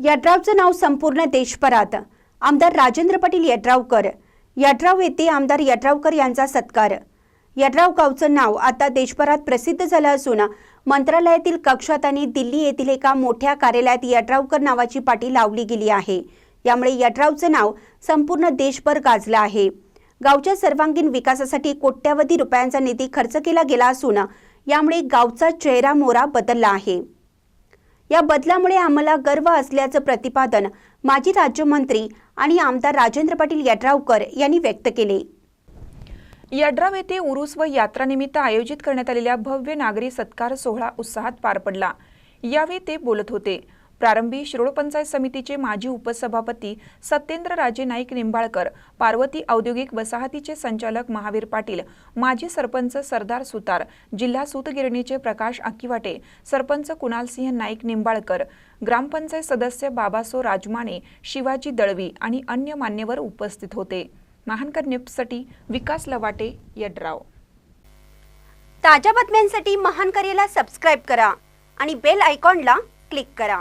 यड्रावचं नाव संपूर्ण देशभरात. आमदार राजेंद्र पाटील यड्रावकर. यड्राव येथे आमदार यड्रावकर यांचा सत्कार. यड्राव गावचं नाव आता देशभरात प्रसिद्ध झालं असून मंत्रालयातील कक्षात आणि दिल्ली येथील एका मोठ्या कार्यालयात यड्रावकर नावाची पाटी लावली गेली आहे. यामुळे यड्रावचं नाव संपूर्ण देशभर गाजलं आहे. गावच्या सर्वांगीण विकासासाठी कोट्यावधी रुपयांचा निधी खर्च केला गेला असून यामुळे गावचा चेहरा मोरा बदलला आहे. या बदलामुळे आम्हाला गर्व असल्याचं प्रतिपादन माजी राज्यमंत्री आणि आमदार राजेंद्र पाटील यड्रावकर यांनी व्यक्त केले. यड्राव येथे उरुस व यात्रानिमित्त आयोजित करण्यात आलेल्या भव्य नागरी सत्कार सोहळा उत्साहात पार पडला. यावेळी ते बोलत होते. प्रारंभी शिरोळपंचायत समितीचे माजी उपसभापती सत्येंद्र राजे नाईक निंबाळकर पार्वती औद्योगिक वसाहतीचे संचालक महावीर पाटील माजी सरपंच सरदार सुतार जिल्हा सूतगिरणीचे प्रकाश आकिवाटे सरपंच कुणालसिंह नाईक निंबाळकर ग्रामपंचायत सदस्य बाबासो राजमाने शिवाजी दळवी आणि अन्य मान्यवर उपस्थित होते. महानकर न्यूजसाठी विकास लवाटे यड्राव. ताज्या बातम्यांसाठी महानकरेला सबस्क्राईब करा आणि बेल आयकॉनला क्लिक करा.